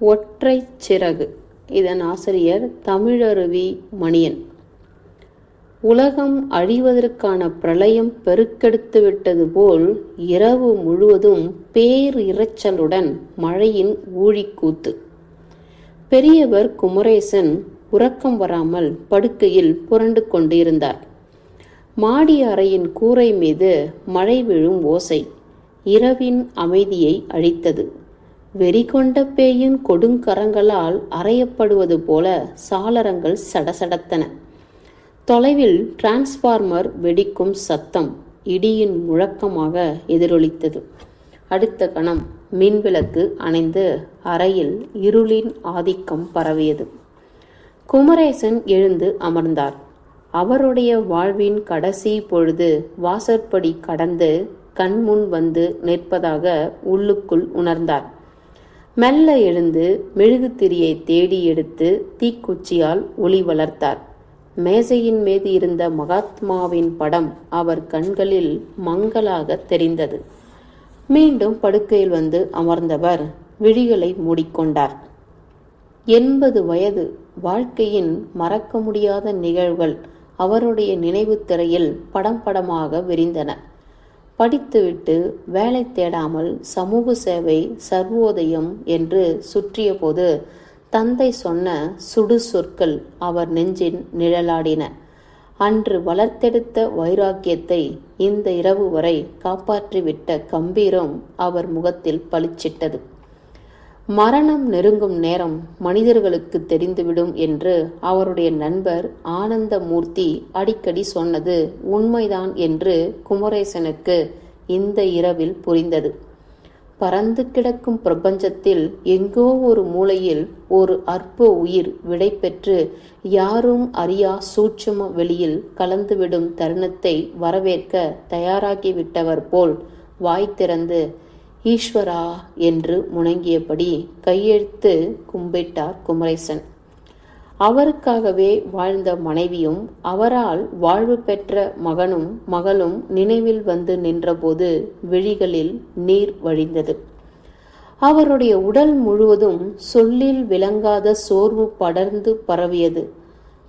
ஒற்றை சிறகு. இதன் ஆசிரியர் தமிழருவி மணியன். உலகம் அழிவதற்கான பிரளயம் பெருக்கெடுத்து விட்டது போல் இரவு முழுவதும் பேர் இரைச்சலுடன் மழையின் ஊழிக்கூத்து. பெரியவர் குமரேசன் உறக்கம் வராமல் படுக்கையில் புரண்டு கொண்டிருந்தார். மாடி அறையின் கூரை மீது மழை விழும் ஓசை இரவின் அமைதியை அழித்தது. வெறிகொண்ட பேயின் கொடுங்கரங்களால் அறையப்படுவது போல சாளரங்கள் சடசடத்தன. தொலைவில் டிரான்ஸ்ஃபார்மர் வெடிக்கும் சத்தம் இடியின் முழக்கமாக எதிரொலித்தது. அடுத்த கணம் மின்விளக்கு அணைந்து அறையில் இருளின் ஆதிக்கம் பரவியது. குமரேசன் எழுந்து அமர்ந்தார். அவருடைய வாழ்வின் கடைசி பொழுது வாசற்படி கடந்து கண்முன் வந்து நிற்பதாக உள்ளுக்குள் உணர்ந்தார். மெல்ல எழுந்து மெழுகுத்திரியை தேடி எடுத்து தீக்குச்சியால் ஒளி வளர்த்தார். மேசையின் மீது இருந்த மகாத்மாவின் படம் அவர் கண்களில் மங்களாக தெரிந்தது. மீண்டும் படுக்கையில் வந்து அமர்ந்தவர் விழிகளை மூடிக்கொண்டார். எண்பது வயது வாழ்க்கையின் மறக்க முடியாத நிகழ்வுகள் அவருடைய நினைவு திரையில் படம் படமாக விரிந்தன. படித்துவிட்டு வேலை தேடாமல் சமூக சேவை சர்வோதயம் என்று சுற்றியபோது தந்தை சொன்ன சுடு சொற்கள் அவர் நெஞ்சின் நிழலாடின. அன்று வளர்த்தெடுத்த வைராக்கியத்தை இந்த இரவு வரை காப்பாற்றிவிட்ட கம்பீரம் அவர் முகத்தில் பளிச்சிட்டது. மரணம் நெருங்கும் நேரம் மனிதர்களுக்கு தெரிந்துவிடும் என்று அவருடைய நண்பர் ஆனந்தமூர்த்தி அடிக்கடி சொன்னது உண்மைதான் என்று குமரேசனுக்கு இந்த இரவில் புரிந்தது. பறந்து கிடக்கும் பிரபஞ்சத்தில் எங்கோ ஒரு மூலையில் ஒரு அற்ப உயிர் விடைபெற்று யாரும் அறியா சூட்சும வெளியில் கலந்துவிடும் தருணத்தை வரவேற்க தயாராகிவிட்டவர் போல் வாய் திறந்து ஈஸ்வரா என்று முணங்கியபடி கையெழுத்து கும்பிட்டார் குமரேசன். அவருக்காகவே வாழ்ந்த மனைவியும் அவரால் வாழ்வு பெற்ற மகனும் மகளும் நினைவில் வந்து நின்றபோது விழிகளில் நீர் வழிந்தது. அவருடைய உடல் முழுவதும் சொல்லில் விளங்காத சோர்வு படர்ந்து பரவியது.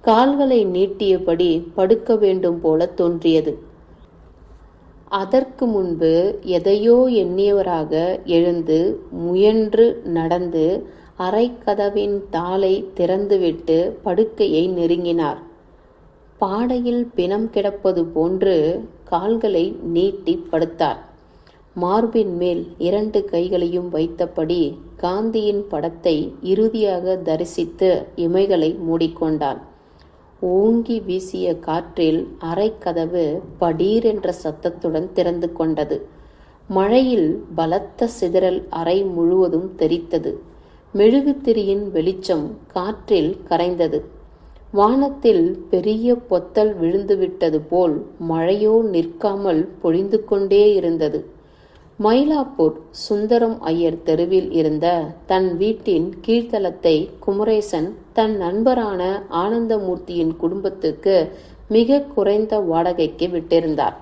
கால்களை நீட்டியபடி படுக்க வேண்டும் போல தோன்றியது. அதற்கு முன்பு எதையோ எண்ணியவராக எழுந்து முயன்று நடந்து அறைக்கதவின் தாளை திறந்துவிட்டு படுக்கையை நெருங்கினார். பாடையில் பிணம் கிடப்பது போன்று கால்களை நீட்டி படுத்தார். மார்பின் மேல் இரண்டு கைகளையும் வைத்தபடி காந்தியின் படத்தை இறுதியாக தரிசித்து இமைகளை மூடிக்கொண்டான். ஓங்கி வீசிய காற்றில் அரைக்கதவு படீர் என்ற சத்தத்துடன் திறந்து கொண்டது. மழையில் பலத்த சிதறல் அறை முழுவதும் தெரித்தது மெழுகுத்திரியின் வெளிச்சம் காற்றில் கரைந்தது. வானத்தில் பெரிய பொத்தல் விழுந்துவிட்டது போல் மழையோ நிற்காமல் பொழிந்து கொண்டே இருந்தது. மயிலாப்பூர் சுந்தரம் ஐயர் தெருவில் இருந்த தன் வீட்டின் கீழ்த்தளத்தை குமரேசன் தன் நண்பரான ஆனந்தமூர்த்தியின் குடும்பத்துக்கு மிக குறைந்த வாடகைக்கு விட்டிருந்தார்.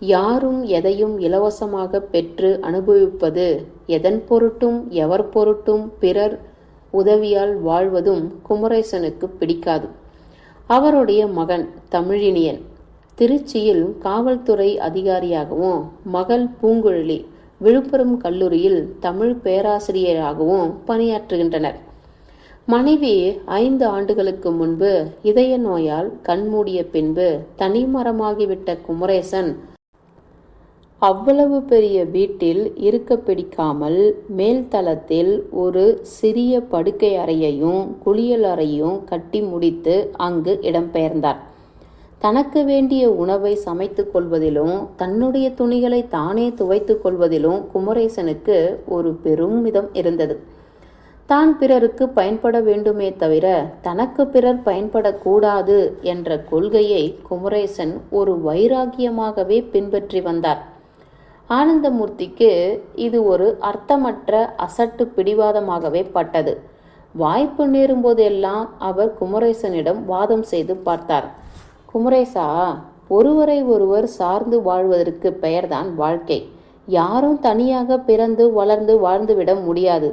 யாரும் எதையும் இலவசமாக பெற்று அனுபவிப்பது எதன் பொருட்டும் எவர் பொருட்டும் பிறர் உதவியால் வாழ்வதும் குமரேசனுக்கு பிடிக்காது. அவருடைய மகன் தமிழினியன். திருச்சியில் காவல்துறை அதிகாரியாகவும் மகள் பூங்குழலி விழுப்புரம் கல்லூரியில் தமிழ் பேராசிரியராகவும் பணியாற்றுகின்றனர். மனைவி ஐந்து ஆண்டுகளுக்கு முன்பு இதய நோயால் கண்மூடிய பின்பு தனிமரமாகிவிட்ட குமரேசன் அவ்வளவு பெரிய வீட்டில் இருக்க பிடிக்காமல் மேல்தளத்தில் ஒரு சிறிய படுக்கை அறையையும் குளியல் அறையும் கட்டி முடித்து அங்கு இடம்பெயர்ந்தார். தனக்கு வேண்டிய உணவை சமைத்து கொள்வதிலும் தன்னுடைய துணிகளை தானே துவைத்து கொள்வதிலும் குமரேசனுக்கு ஒரு பெரும் விதம் இருந்தது. தான் பிறருக்கு பயன்பட வேண்டுமே தவிர தனக்கு பிறர் பயன்படக்கூடாது என்ற கொள்கையை குமரேசன் ஒரு வைராகியமாகவே பின்பற்றி வந்தார். ஆனந்தமூர்த்திக்கு இது ஒரு அர்த்தமற்ற அசட்டு பிடிவாதமாகவே பட்டது. வாய்ப்பு நேரும்போதெல்லாம் அவர் குமரேசனிடம் வாதம் செய்து பார்த்தார். குமரேசா ஒருவரை ஒருவர் சார்ந்து வாழ்வதற்கு பெயர்தான் வாழ்க்கை. யாரும் தனியாக பிறந்து வளர்ந்து வாழ்ந்துவிட முடியாது.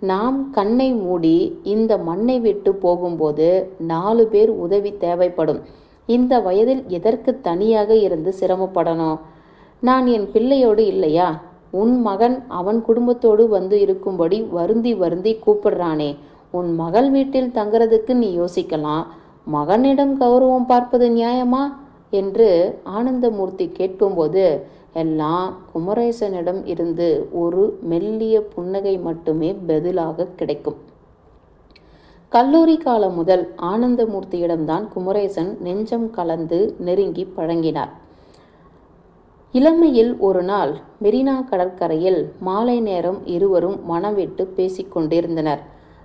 நாம் கண்ணை மூடி இந்த மண்ணை விட்டு போகும்போது நாலு பேர் உதவி தேவைப்படும். இந்த வயதில் எதற்கு தனியாக இருந்து சிரமப்படணும்? நான் என் பிள்ளையோடு இல்லையா? உன் மகன் அவன் குடும்பத்தோடு வந்து இருக்கும்படி வருந்தி வருந்தி கூப்பிடுறானே. உன் மகள் வீட்டில் தங்குறதுக்கு நீ யோசிக்கலாம். மகனிடம் கௌரவம் பார்ப்பது நியாயமா? என்று ஆனந்தமூர்த்தி கேட்கும்போது எல்லாம் குமரேசனிடம் இருந்து ஒரு மெல்லிய புன்னகை மட்டுமே பதிலாக கிடைக்கும். கல்லூரி காலம் முதல் ஆனந்தமூர்த்தியிடம்தான் குமரேசன் நெஞ்சம் கலந்து நெருங்கி பழங்கினார் இளமையில் ஒரு நாள் மெரினா கடற்கரையில் மாலை நேரம் இருவரும் மனம் விட்டு பேசிக்கொண்டிருந்தனர்.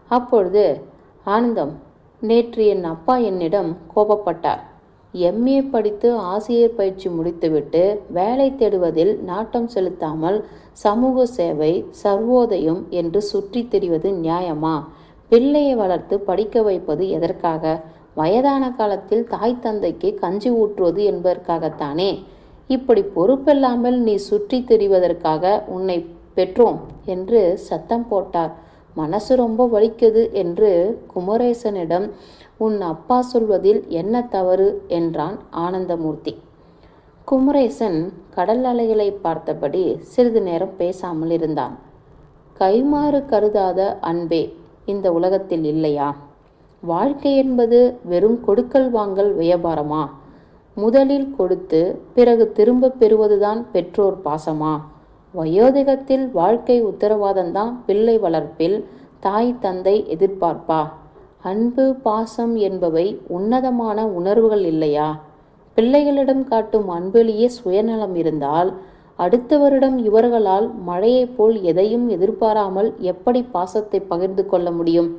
அப்பொழுது ஆனந்தம் நேற்று என் அப்பா என்னிடம் கோபப்பட்டார். எம்ஏ படித்து ஆசிரியர் பயிற்சி முடித்துவிட்டு வேலை தேடுவதில் நாட்டம் செலுத்தாமல் சமூக சேவை சர்வோதயம் என்று சுற்றி திரிவது நியாயமா? பிள்ளையை வளர்த்து படிக்க வைப்பது எதற்காக? வயதான காலத்தில் தாய் தந்தைக்கு கஞ்சி ஊற்றுவது என்பதற்காகத்தானே? இப்படி பொறுப்பில்லாமல் நீ சுற்றி திரிவதற்காக உன்னை பெற்றோம் என்று சத்தம் போட்டார். மனசு ரொம்ப வலிக்குது என்று குமரேசனிடம் உன் அப்பா சொல்வதில் என்ன தவறு? என்றான் ஆனந்தமூர்த்தி. குமரேசன் கடல் அலைகளை பார்த்தபடி சிறிது நேரம் பேசாமல் இருந்தான். கைமாறு கருதாத அன்பே இந்த உலகத்தில் இல்லையா? வாழ்க்கை என்பது வெறும் கொடுக்கல் வாங்கல் வியாபாரமா? முதலில் கொடுத்து பிறகு திரும்ப பெறுவதுதான் பெற்றோர் பாசமா? வயோதிகத்தில் வாழ்க்கை உத்தரவாதம்தான் பிள்ளை வளர்ப்பில் தாய் தந்தை எதிர்பார்ப்பா? அன்பு பாசம் என்பவை உன்னதமான உணர்வுகள் இல்லையா? பிள்ளைகளிடம் காட்டும் அன்பிலேயே சுயநலம் இருந்தால் அடுத்த வருடம் இவர்களால் மழையைப் போல் எதையும் எதிர்பாராமல் எப்படி பாசத்தை பகிர்ந்து கொள்ள முடியும்?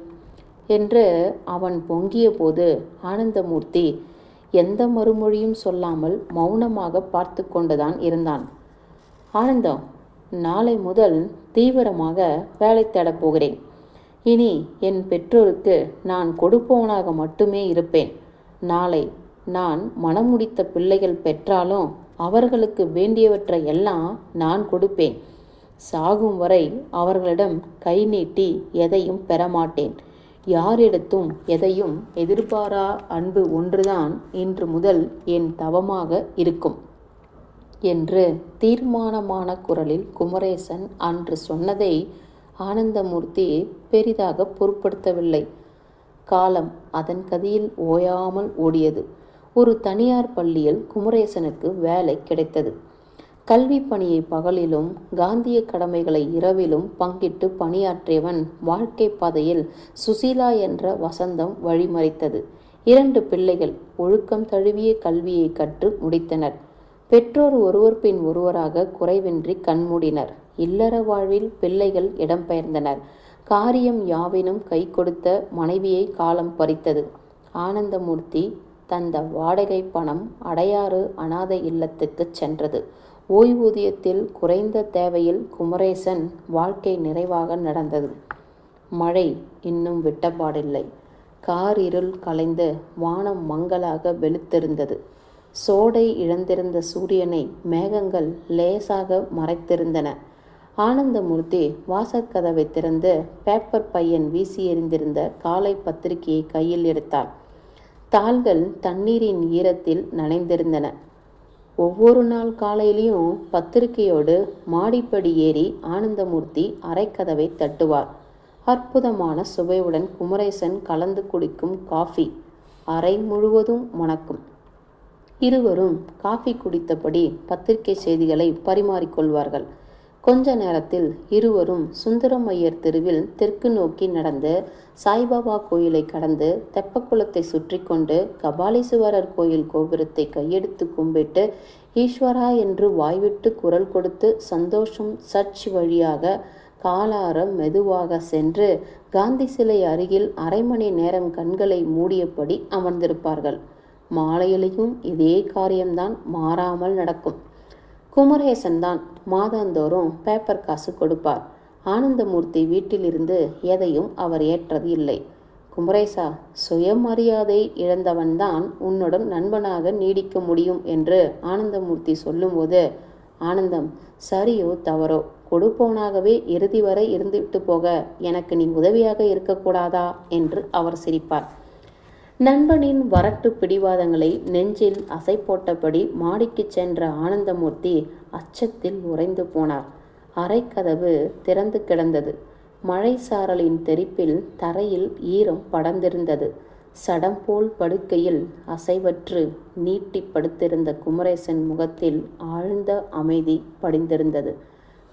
என்று அவன் பொங்கிய போது ஆனந்தமூர்த்தி எந்த மறுமொழியும் சொல்லாமல் மௌனமாக பார்த்து கொண்டுதான் இருந்தான். ஆனந்தம் நாளை முதல் தீவிரமாக வேலை தேடப் போகிறேன். இனி என் பெற்றோருக்கு நான் கொடுப்பவனாக மட்டுமே இருப்பேன். நாளை நான் மனம் முடித்த பிள்ளைகள் பெற்றாலும் அவர்களுக்கு வேண்டியவற்றை எல்லாம் நான் கொடுப்பேன். சாகும் வரை அவர்களிடம் கை நீட்டி எதையும் பெறமாட்டேன். யாரிடத்தும் எதையும் எதிர்பாரா அன்பு ஒன்றுதான் இன்று முதல் என் தவமாக இருக்கும். என்று தீர்மானமான குரலில் குமரேசன் அன்று சொன்னதை ஆனந்தமூர்த்தி பெரிதாக பொருட்படுத்தவில்லை. காலம் அதன் கதியில் ஓயாமல் ஓடியது. ஒரு தனியார் பள்ளியில் குமரேசனுக்கு வேலை கிடைத்தது. கல்வி பணியை பகலிலும் காந்திய கடமைகளை இரவிலும் பங்கிட்டு பணியாற்றியவன் வாழ்க்கை பாதையில் சுசீலா என்ற வசந்தம் வழிமறித்தது. இரண்டு பிள்ளைகள் ஒழுக்கம் தழுவிய கல்வியை கற்று முடித்தனர். பெற்றோர் ஒருவர் பின் ஒருவராக குறைவின்றி கண்மூடினர் இல்லற வாழ்வில் பிள்ளைகள் இடம்பெயர்ந்தனர் காரியம் யாவினும் கை கொடுத்த மனைவியை காலம் பறித்தது. ஆனந்தமூர்த்தி தந்த வாடகை பணம் அடையாறு அனாதை இல்லத்துக்கு சென்றது. ஓய்வூதியத்தில் குறைந்த தேவையில் குமரேசன் வாழ்க்கை நிறைவாக நடந்தது. மழை இன்னும் விட்டப்பாடில்லை காரிருள் கலைந்து வானம் மங்களாக வெளுத்திருந்தது. சோடை இழந்திருந்த சூரியனை மேகங்கள் லேசாக மறைத்திருந்தன. ஆனந்தமூர்த்தி வாசற்கதவை திறந்து பேப்பர் பையன் வீசி எறிந்திருந்த காலை பத்திரிகையை கையில் எடுத்தார் தாள்கள் தண்ணீரின் ஈரத்தில் நனைந்திருந்தன. ஒவ்வொரு நாள் காலையிலையும் பத்திரிகையோடு மாடிப்படி ஏறி ஆனந்தமூர்த்தி அரைக்கதவை தட்டுவார். அற்புதமான சுவையுடன் குமரேசன் கலந்து குடிக்கும் காஃபி. அறை முழுவதும் மணக்கும். இருவரும் காஃபி குடித்தபடி பத்திரிகை செய்திகளை பரிமாறிக்கொள்வார்கள். கொஞ்ச நேரத்தில் இருவரும் சுந்தரம் ஐயர் தெருவில் தெற்கு நோக்கி நடந்து சாய்பாபா கோயிலை கடந்து தெப்பக்குளத்தை சுற்றி கொண்டு கபாலீஸ்வரர் கோயில் கோபுரத்தை கையெடுத்து கும்பிட்டு ஈஸ்வரா என்று வாய்விட்டு குரல் கொடுத்து சந்தோஷம் சர்ச் வழியாக காலாரம் மெதுவாக சென்று காந்தி சிலை அருகில் அரை மணி நேரம் கண்களை மூடியபடி அமர்ந்திருப்பார்கள். மாலையிலையும் இதே காரியம்தான் மாறாமல் நடக்கும். குமரேசன் தான் மாதந்தோறும் பேப்பர் காசு கொடுப்பார். ஆனந்தமூர்த்தி வீட்டிலிருந்து எதையும் அவர் ஏற்றது இல்லை. குமரேசா சுயமரியாதை இழந்தவன்தான் உன்னுடன் நண்பனாக நீடிக்க முடியும் என்று ஆனந்தமூர்த்தி சொல்லும்போது ஆனந்தம் சரியோ தவறோ கொடுப்போனாகவே இறுதி வரை இருந்துவிட்டு போக எனக்கு நீ உதவியாக இருக்கக்கூடாதா? என்று அவர் சிரிப்பார். நண்பனின் வரட்டு பிடிவாதங்களை நெஞ்சில் அசை போட்டபடி மாடிக்கு சென்ற ஆனந்தமூர்த்தி அச்சத்தில் உறைந்து போனார். அறைக்கதவு திறந்து கிடந்தது. மழை சாரலின் தெறிப்பில் தரையில் ஈரம் படர்ந்திருந்தது. சடம் போல் படுக்கையில் அசைவற்று நீட்டி படுத்திருந்த குமரேசன் முகத்தில் ஆழ்ந்த அமைதி படிந்திருந்தது.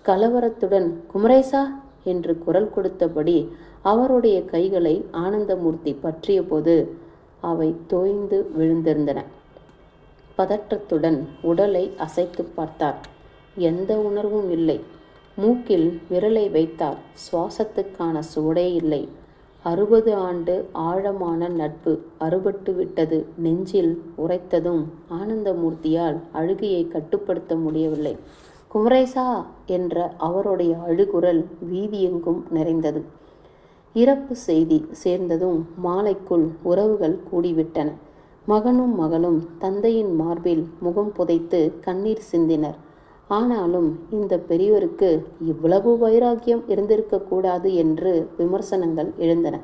கலவரத்துடன் குமரேசா! என்று குரல் கொடுத்தபடி அவருடைய கைகளை ஆனந்தமூர்த்தி பற்றியபோது அவை தோய்ந்து விழுந்திருந்தன. பதற்றத்துடன் உடலை அசைத்து பார்த்தார். எந்த உணர்வும் இல்லை. மூக்கில் விரலை வைத்தார். சுவாசத்துக்கான சுவடே இல்லை. அறுபது ஆண்டு ஆழமான நட்பு அறுபட்டு விட்டது நெஞ்சில் உரைத்ததும் ஆனந்தமூர்த்தியால் அழுகையை கட்டுப்படுத்த முடியவில்லை. குமரேசா என்ற அவருடைய அழுகுரல் வீதியெங்கும் நிறைந்தது. இறப்பு செய்தி சேர்ந்ததும் மாலைக்குள் உறவுகள் கூடிவிட்டன. மகனும் மகளும் தந்தையின் மார்பில் முகம் புதைத்து கண்ணீர் சிந்தினர். ஆனாலும் இந்த பெரியவருக்கு இவ்வளவு வைராக்கியம் இருந்திருக்கக்கூடாது என்று விமர்சனங்கள் எழுந்தன.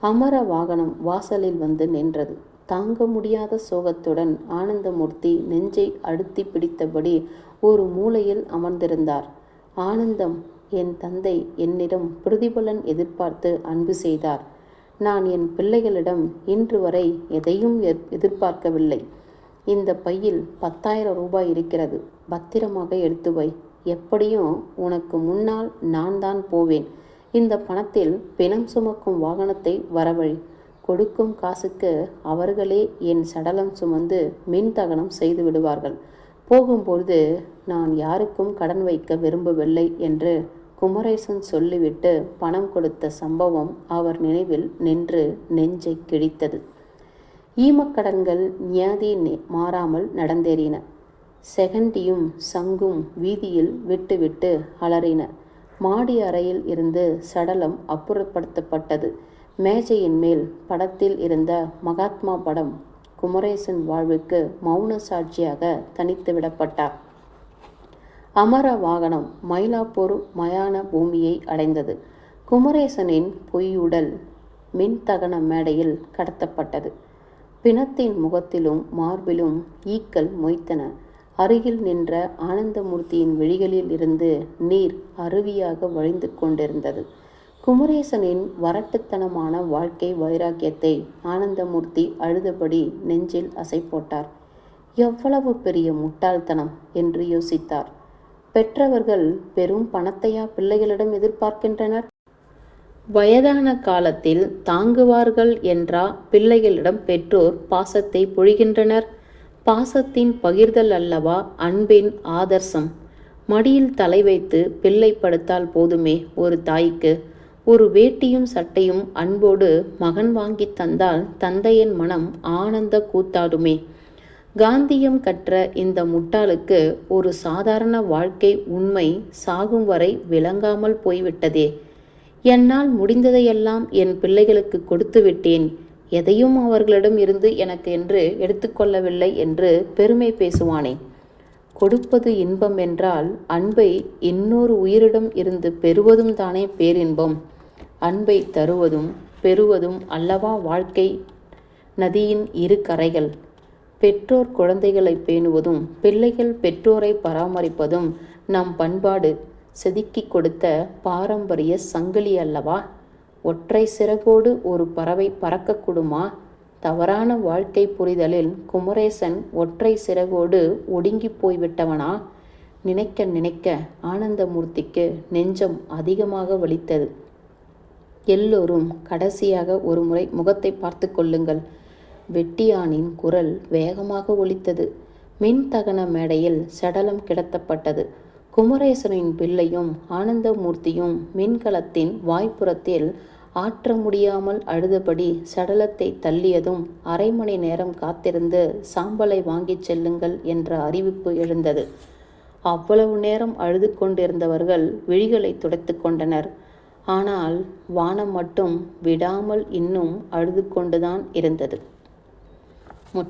அமர வாகனம் வாசலில் வந்து நின்றது. தாங்க முடியாத சோகத்துடன் ஆனந்தமூர்த்தி நெஞ்சை அழுத்தி பிடித்தபடி ஒரு மூலையில் அமர்ந்திருந்தார். ஆனந்தம் என் தந்தை என்னிடம் பிரதிபலன் எதிர்பார்த்து அன்பு செய்தார். நான் என் பிள்ளைகளிடம் இன்று வரை எதையும் எதிர்பார்க்கவில்லை. இந்த பையில் பத்தாயிரம் ரூபாய் இருக்கிறது. பத்திரமாக எடுத்து வை. எப்படியும் உனக்கு முன்னால் நான் தான் போவேன். இந்த பணத்தில் பிணம் சுமக்கும் வாகனத்தை வரவழி. கொடுக்கும் காசுக்கு அவர்களே என் சடலம் சுமந்து மின் தகனம் செய்து விடுவார்கள். போகும்பொழுது நான் யாருக்கும் கடன் வைக்க விரும்பவில்லை என்று குமரேசன் சொல்லிவிட்டு பணம் கொடுத்த சம்பவம் அவர் நினைவில் நின்று நெஞ்சை கிழித்தது. ஈமக்கடன்கள் நியாதி மாறாமல் நடந்தேறின. செகண்டியும் சங்கும் வீதியில் விட்டுவிட்டு அலறின. மாடி அறையில் இருந்து சடலம் அப்புறப்படுத்தப்பட்டது. மேஜையின் மேல் படத்தில் இருந்த மகாத்மா படம் குமரேசன் வாழ்வுக்கு மௌன சாட்சியாக தனித்து விடப்பட்டார் அமர வாகனம் மயிலாப்பூர் மயான பூமியை அடைந்தது. குமரேசனின் பொய்யுடல் மின்தகன மேடையில் கடத்தப்பட்டது. பிணத்தின் முகத்திலும் மார்பிலும் ஈக்கள் மொய்த்தன. அருகில் நின்ற ஆனந்தமூர்த்தியின் விழிகளில் இருந்து நீர் அருவியாக வழிந்து கொண்டிருந்தது. குமரேசனின் வரட்டுத்தனமான வாழ்க்கை வைராக்கியத்தை ஆனந்தமூர்த்தி அழுதபடி நெஞ்சில் அசை போட்டார் எவ்வளவு பெரிய முட்டாள்தனம்! என்று யோசித்தார். பெற்றவர்கள் பெரும் பணத்தையா பிள்ளைகளிடம் எதிர்பார்க்கின்றனர்? வயதான காலத்தில் தாங்குவார்கள் என்றா பிள்ளைகளிடம் பெற்றோர் பாசத்தை பொழிகின்றனர்? பாசத்தின் பகிர்தல் அல்லவா அன்பின் ஆதர்சம்? மடியில் தலை வைத்து பிள்ளை படுத்தால் போதுமே ஒரு தாய்க்கு. ஒரு வேட்டியும் சட்டையும் அன்போடு மகன் வாங்கி தந்தால் தந்தையின் மனம் ஆனந்த கூத்தாடுமே. காந்தியம் கற்ற இந்த முட்டாளுக்கு ஒரு சாதாரண வாழ்க்கை உண்மை சாகும் வரை விளங்காமல் போய்விட்டதே. என்னால் முடிந்ததையெல்லாம் என் பிள்ளைகளுக்கு கொடுத்து விட்டேன். எதையும் அவர்களிடம் இருந்து எனக்கு என்று எடுத்துக்கொள்ளவில்லை என்று பெருமை பேசுவானே. கொடுப்பது இன்பம் என்றால் அன்பை இன்னொரு உயிரிடம் இருந்து பெறுவதும் தானே பேரின்பம். அன்பை தருவதும் பெறுவதும் அல்லவா வாழ்க்கை? நதியின் இரு கரைகள். பெற்றோர் குழந்தைகளை பேணுவதும் பிள்ளைகள் பெற்றோரை பராமரிப்பதும் நம் பண்பாடு. செதுக்கி கொடுத்த பாரம்பரிய சங்கிலி அல்லவா? ஒற்றை சிறகோடு ஒரு பறவை பறக்கக்கூடுமா? தவறான வாழ்க்கை புரிதலில் குமரேசன் ஒற்றை சிறகோடு ஒடுங்கி போய்விட்டவனா? நினைக்க நினைக்க ஆனந்தமூர்த்திக்கு நெஞ்சம் அதிகமாக வலித்தது. எல்லோரும் கடைசியாக ஒரு முறை முகத்தை பார்த்து கொள்ளுங்கள். வெட்டியானின் குரல் வேகமாக ஒலித்தது. மின் தகன மேடையில் சடலம் கிடத்தப்பட்டது. குமரேசனின் பிள்ளையும் ஆனந்தமூர்த்தியும் மின்கலத்தின் வாய்ப்புறத்தில் ஆற்ற முடியாமல் அழுதபடி சடலத்தை தள்ளியதும் அரை மணி நேரம் காத்திருந்து சாம்பலை வாங்கிச் செல்லுங்கள் என்ற அறிவிப்பு எழுந்தது. அவ்வளவு நேரம் அழுது கொண்டிருந்தவர்கள் விழிகளை துடைத்து கொண்டனர். ஆனால் வானம் மட்டும் விடாமல் இன்னும் அழுது கொண்டுதான் இருந்தது. Вот.